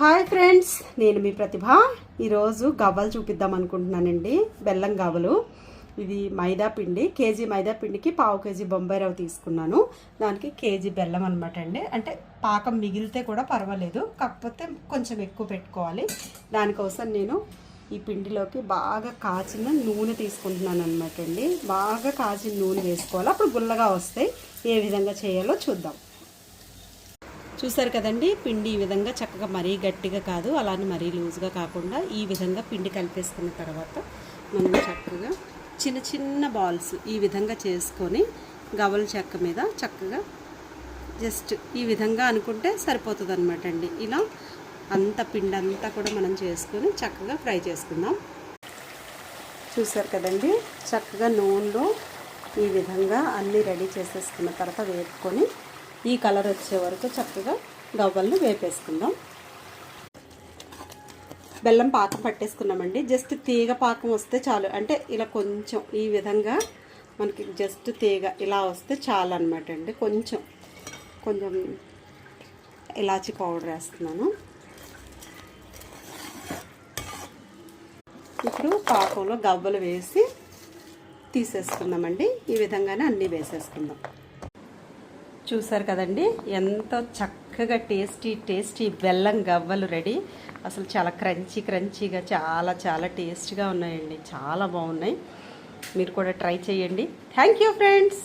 Hi friends నేను మీ ప్రతిభ. ఈరోజు గవ్వలు చూపిద్దాం అనుకుంటున్నానండి. బెల్లం గవ్వలు. ఇది మైదా పిండి కేజీ మైదా పిండికి పావు కేజీ బొంబాయి రవ్వ తీసుకున్నాను. దానికి కేజీ బెల్లం అనమాట అండి. అంటే పాకం మిగిలితే కూడా పర్వాలేదు కాకపోతే కొంచెం ఎక్కువ పెట్టుకోవాలి. దానికోసం నేను ఈ పిండిలోకి బాగా కాచిన నూనె తీసుకుంటున్నాను అనమాట అండి. బాగా కాచిన నూనె వేసుకోవాలి. అప్పుడు గుల్లగా వస్తాయి. ఏ విధంగా చేయాలో చూద్దాం. చూసారు కదండి పిండి ఈ విధంగా చక్కగా మరీ గట్టిగా కాదు అలానే మరీ లూజ్గా కాకుండా ఈ విధంగా పిండి కలిపేసుకున్న తర్వాత మనం చక్కగా చిన్న చిన్న బాల్స్ ఈ విధంగా చేసుకొని గవల చెక్క మీద చక్కగా జస్ట్ ఈ విధంగా అనుకుంటే సరిపోతుంది అనమాట అండి. ఇలా అంత పిండి అంతా కూడా మనం చేసుకొని చక్కగా ఫ్రై చేసుకుందాం. చూసారు కదండి చక్కగా నూనెలో ఈ విధంగా అన్నీ రెడీ చేసేసుకున్న తర్వాత వేపుకొని ఈ కలర్ వచ్చే వరకు చక్కగా గవ్వలను వేపేసుకుందాం. బెల్లం పాకం పట్టేసుకున్నామండి. జస్ట్ తీగ పాకం వస్తే చాలు. అంటే ఇలా కొంచెం ఈ విధంగా మనకి జస్ట్ తీగ ఇలా వస్తే చాలు అనమాట అండి. కొంచెం కొంచెం ఇలాచి పౌడర్ వేస్తున్నాను. ఇప్పుడు పాకంలో గవ్వలు వేసి తీసేసుకుందామండి. ఈ విధంగానే అన్నీ వేసేసుకుందాం. చూసారు కదండి? ఎంతో చక్కగా టేస్టీ టేస్టీ బెల్లం గవ్వలు రెడీ అసలు చాలా క్రంచీ క్రంచీగా చాలా చాలా టేస్ట్గా ఉన్నాయండి. చాలా బాగున్నాయి. మీరు కూడా ట్రై చేయండి. Thank you friends